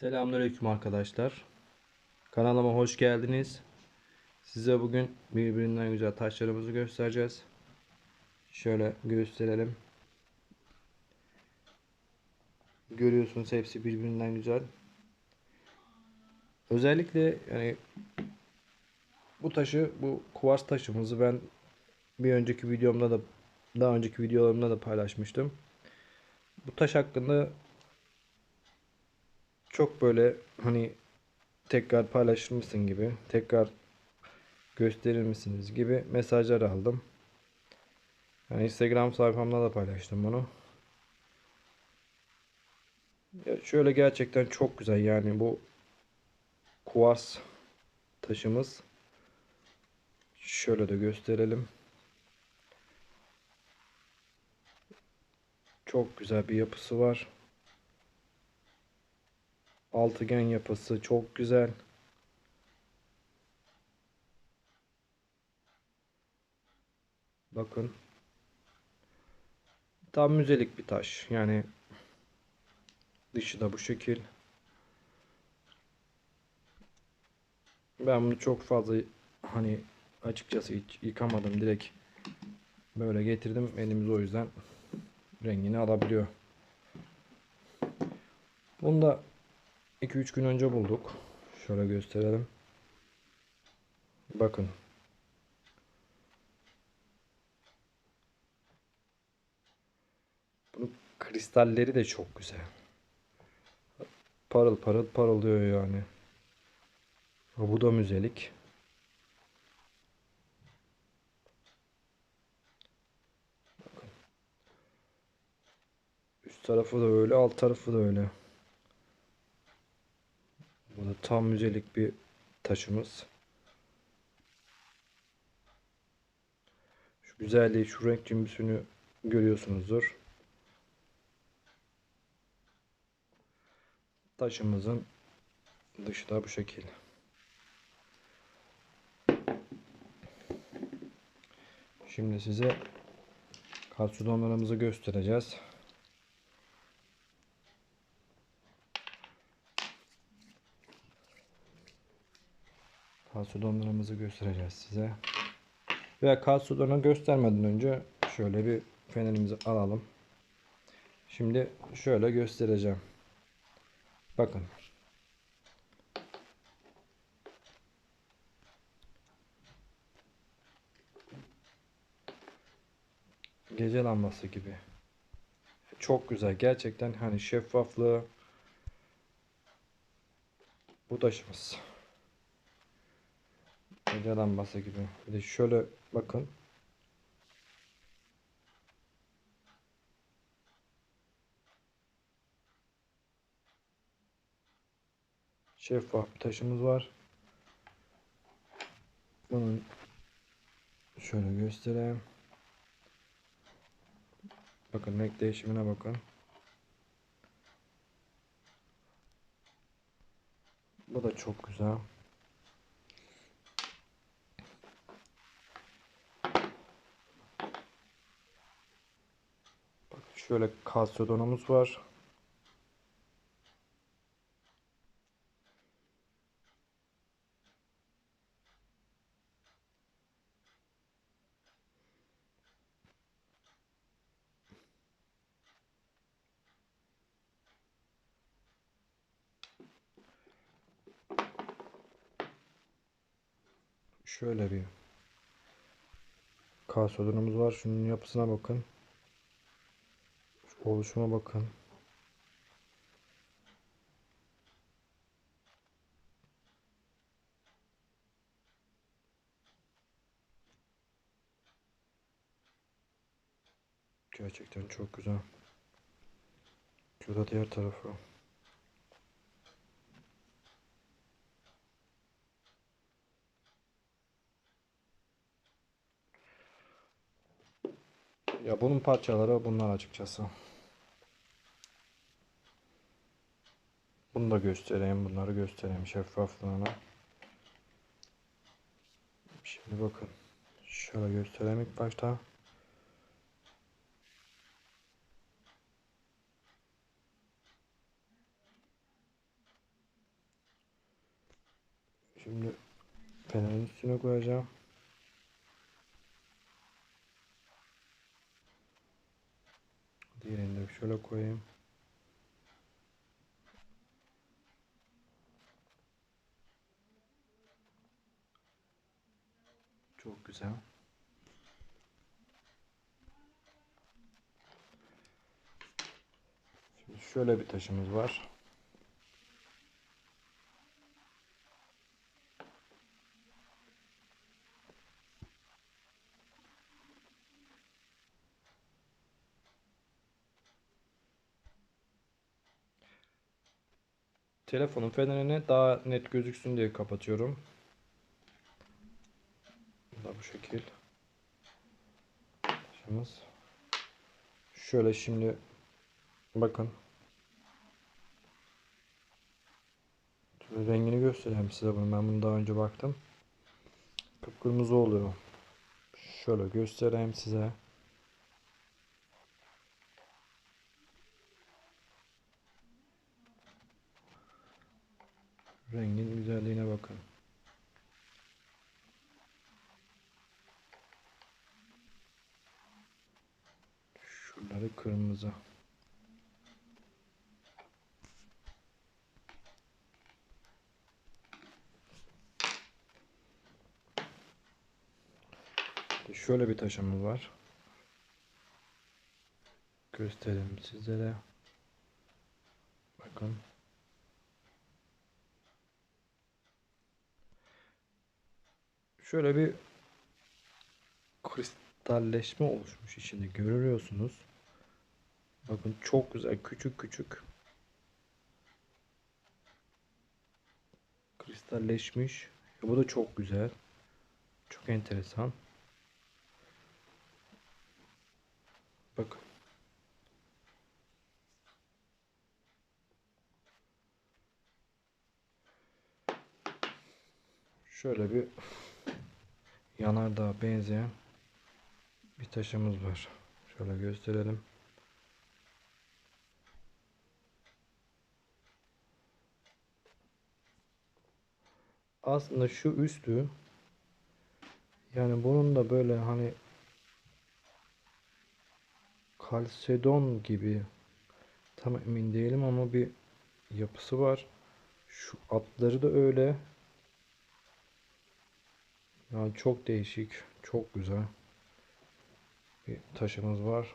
Selamünaleyküm arkadaşlar. Kanalıma hoş geldiniz. Size bugün birbirinden güzel taşlarımızı göstereceğiz. Şöyle gösterelim. Görüyorsunuz hepsi birbirinden güzel. Özellikle yani bu taşı bu kuvars taşımızı ben bir önceki videomda da daha önceki videolarımda da paylaşmıştım. Bu taş hakkında çok böyle hani tekrar paylaşır mısın gibi, tekrar gösterir misiniz gibi mesajlar aldım. Yani Instagram sayfamda da paylaştım bunu. Ya şöyle gerçekten çok güzel yani bu kuvars taşımız. Şöyle de gösterelim. Çok güzel bir yapısı var. Altıgen yapısı çok güzel. Bakın. Tam müzelik bir taş. Yani dışı da bu şekil. Ben bunu çok fazla hani açıkçası hiç yıkamadım. Direkt böyle getirdim. Elimiz o yüzden rengini alabiliyor. Bunu da 2-3 gün önce bulduk. Şöyle gösterelim. Bakın. Bunun kristalleri de çok güzel. Parıl parıl parıldıyor yani. Bu da müzelik. Bakın. Üst tarafı da öyle, alt tarafı da öyle. Tam müzelik bir taşımız. Şu güzelliği, şu renk cümbüsünü görüyorsunuzdur. Taşımızın dışı da bu şekil. Şimdi size kalsiyonlarımızı göstereceğiz. Kalsiyonlarımızı göstereceğiz size. Ve kalsiyonu göstermeden önce şöyle bir fenerimizi alalım. Şimdi şöyle göstereceğim. Bakın. Gece lambası gibi. Çok güzel. Gerçekten hani şeffaflığı bu taşımız. Gece lambası gibi. Bir de şöyle bakın. Şeffaf bir taşımız var. Bunun şöyle göstereyim. Bakın renk değişimine bakın. Bu da çok güzel. Şöyle kalsiyodonumuz var. Şöyle bir kalsiyodonumuz var. Şunun yapısına bakın. Şu oluşuma bakın. Gerçekten çok güzel. Şurada diğer tarafı. Ya bunun parçaları bunlar açıkçası. Bunu da göstereyim. Bunları göstereyim şeffaflığına. Şimdi bakın. Şöyle göstereyim ilk başta. Şimdi fenerin üstüne koyacağım. Diğerini de şöyle koyayım. Çok güzel. Şimdi şöyle bir taşımız var. Telefonun fenerini daha net gözüksün diye kapatıyorum. Da bu şekil. Taşımız. Şöyle şimdi bakın. Şöyle rengini göstereyim size bunu. Ben bunu daha önce baktım. Kıpkırmızı oluyor. Şöyle göstereyim size. Rengin güzelliğine bakın. Şuraları kırmızı. Şöyle bir taşımız var. Göstereyim sizlere. Bakın. Şöyle bir kristalleşme oluşmuş içinde görüyorsunuz. Bakın çok güzel küçük küçük kristalleşmiş. Bu da çok güzel. Çok enteresan. Bakın. Şöyle bir yanardağ benzeyen bir taşımız var. Şöyle gösterelim. Aslında şu üstü yani bunun da böyle hani kalsedon gibi tam emin değilim ama bir yapısı var. Şu atları da öyle. Yani çok değişik, çok güzel bir taşımız var.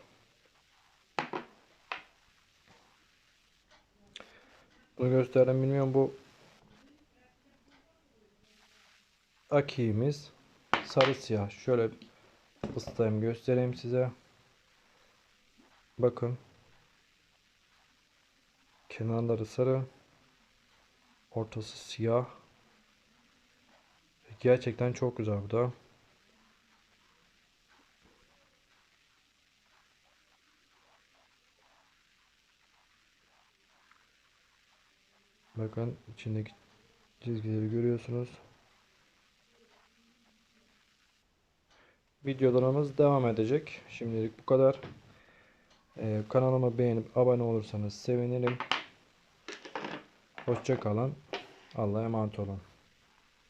Bunu gösterdim bilmiyorum bu akiğimiz sarı siyah. Şöyle ısıtayım göstereyim size. Bakın. Kenarları sarı. Ortası siyah. Gerçekten çok güzel bu da. Bakın içindeki çizgileri görüyorsunuz. Videolarımız devam edecek. Şimdilik bu kadar. Ee, kanalıma beğenip abone olursanız sevinirim. Hoşça kalın. Allah'a emanet olun.